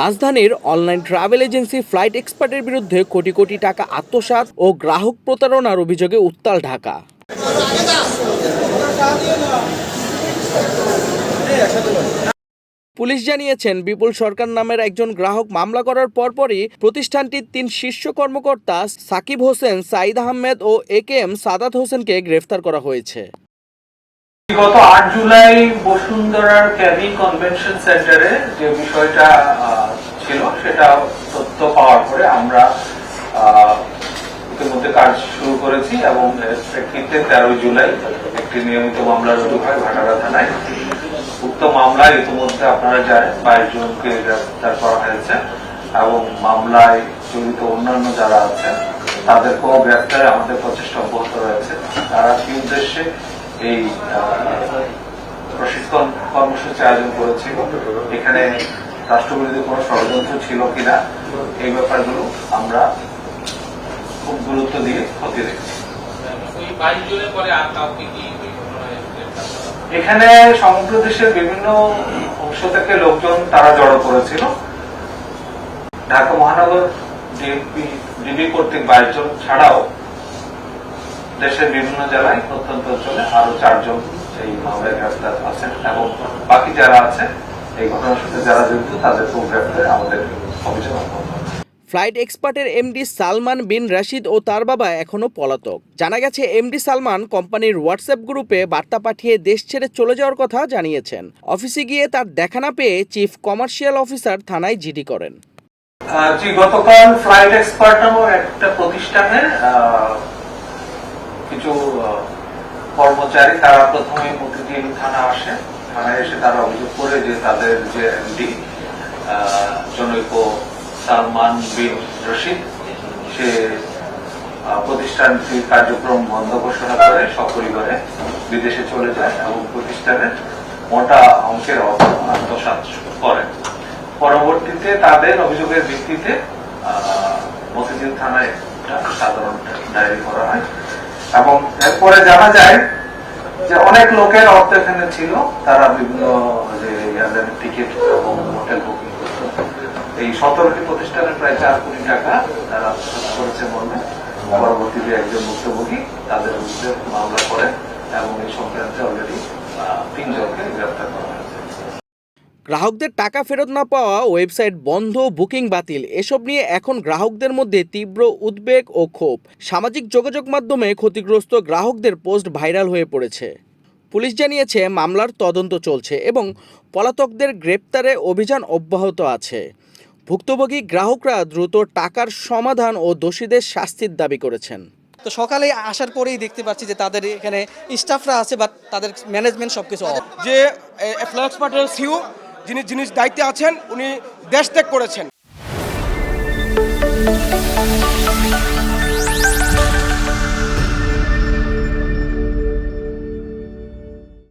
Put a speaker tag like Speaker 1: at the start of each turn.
Speaker 1: রাজধানীর online travel agency flight এক্সপার্টের বিরুদ্ধে কোটি কোটি টাকা আত্মসাৎ ও গ্রাহক প্রতারণার অভিযোগে উত্তাল ঢাকা। পুলিশ জানিয়েছেন, বিপুল সরকার নামের একজন গ্রাহক মামলা করার পরপরই প্রতিষ্ঠানটির তিন শীর্ষ কর্মকর্তা সাকিব হোসেন, সাইদ আহমেদ ও এ কে এম সাদাত হোসেনকে গ্রেফতার করা হয়েছে।
Speaker 2: গত আট জুলাই বসুন্ধরার ক্যাবি কনভেনশন সেন্টারে যে বিষয়টা ছিল, সেটা তথ্য পাওয়ার পরে আমরা ইতিমধ্যে কাজ শুরু করেছি এবং প্রেক্ষিতে তেরোই জুলাই একটি নিয়মিত মামলা রুজু হয় ভাটারা থানায়। উক্ত মামলায় ইতিমধ্যে আপনারা জানেন, বাইশ জনকে গ্রেফতার করা হয়েছে এবং মামলায় জড়িত অন্যান্য যারা আছে তাদেরকেও গ্রেফতারে আমাদের প্রচেষ্টা অব্যাহত রয়েছে। তারা কি উদ্দেশ্যে এই প্রশিক্ষণ কর্মসূচি আয়োজন করেছিল। এখানে রাষ্ট্রবিরোধী কোনো ষড়যন্ত্র ছিল কিনা এই ব্যাপারগুলো আমরা খুব গুরুত্ব দিয়ে খতিয়ে দেখছি? এখানে সমগ্র দেশের বিভিন্ন অংশ থেকে লোকজন তারা জড়ো করেছিল। ঢাকা মহানগর ডিবি কর্তৃক বাইশ জন ছাড়াও দেশের বিভিন্ন জেলায় প্রত্যন্ত অঞ্চলে আরও চারজন এই মামলায় গ্রেফতার আছেন এবং বাকি যারা আছে এই ঘটনার সাথে যারা জড়িত তাদেরকেও গ্রেফতারে আমাদের অভিযোগ
Speaker 1: ফ্লাইট এক্সপার্টের এমডি সালমান বিন রাশিদ ও তার বাবা এখনও পলাতক। জানা গেছে এমডি সালমান কোম্পানির হোয়াটসঅ্যাপ গ্রুপে বার্তা পাঠিয়ে দেশ ছেড়ে চলে যাওয়ার কথা জানিয়েছেন। অফিসে গিয়ে তার দেখা না পেয়ে চিফ কমার্শিয়াল অফিসার থানায় জিডি করেন।
Speaker 2: জি গতকাল ফ্লাইট এক্সপার্ট নামক একটা প্রতিষ্ঠানের কিছু কর্মচারী তারা প্রথমে মতিঝিল থানা আসে। থানায় এসে তারা অভিযোগ করে যে তাদের যে এমডি জনৈক সালমান বিন রশিদ, সে প্রতিষ্ঠানটির কার্যক্রম বন্ধ ঘোষণা করে সপরিবারে বিদেশে চলে যায় এবং প্রতিষ্ঠানের মোটা অঙ্কের অর্থ আত্মসাৎ করেন পরবর্তীতে তাদের অভিযোগের ভিত্তিতে মতিঝিল থানায় সাধারণ ডায়েরি করা হয়। এবং এরপরে জানা যায় যে অনেক লোকের অর্থ এখানে ছিল, তারা বিভিন্ন যে এয়ারলাইন টিকিট এবং হোটেল বুকিং করত। এই সতেরোটি প্রতিষ্ঠানের প্রায় চার কোটি টাকা তারা করেছে মর্মে। পরবর্তীতে একজন ভুক্তভোগী তাদের বিরুদ্ধে মামলা করেন এবং এই সংক্রান্তে অলরেডি তিনজনকে গ্রেফতার করা হয়েছে
Speaker 1: গ্রাহকদের টাকা ফেরত না পাওয়া ওয়েবসাইট বন্ধ বুকিং বাতিল এসব নিয়ে এখন গ্রাহকদের মধ্যে তীব্র উদ্বেগ ও ক্ষোভ। সামাজিক যোগাযোগ মাধ্যমে ক্ষতিগ্রস্ত গ্রাহকদের পোস্ট ভাইরাল হয়ে পড়েছে। পুলিশ জানিয়েছে মামলার তদন্ত চলছে এবং পলাতকদের গ্রেপ্তারে অভিযান অব্যাহত আছে। ভুক্তভোগী গ্রাহকরা দ্রুত টাকার সমাধান ও দোষীদের শাস্তির দাবি করেছেন।
Speaker 3: তো সকালে আসার পরেই দেখতে পাচ্ছি যে তাদের এখানে স্টাফরা আছে বা তাদের ম্যানেজমেন্ট সব কিছু
Speaker 4: যে ফ্ল্যাক্স পার্টের সিও যিনি জিনিস দায়িত্বে আছেন উনি দেশ ত্যাগ করেছেন।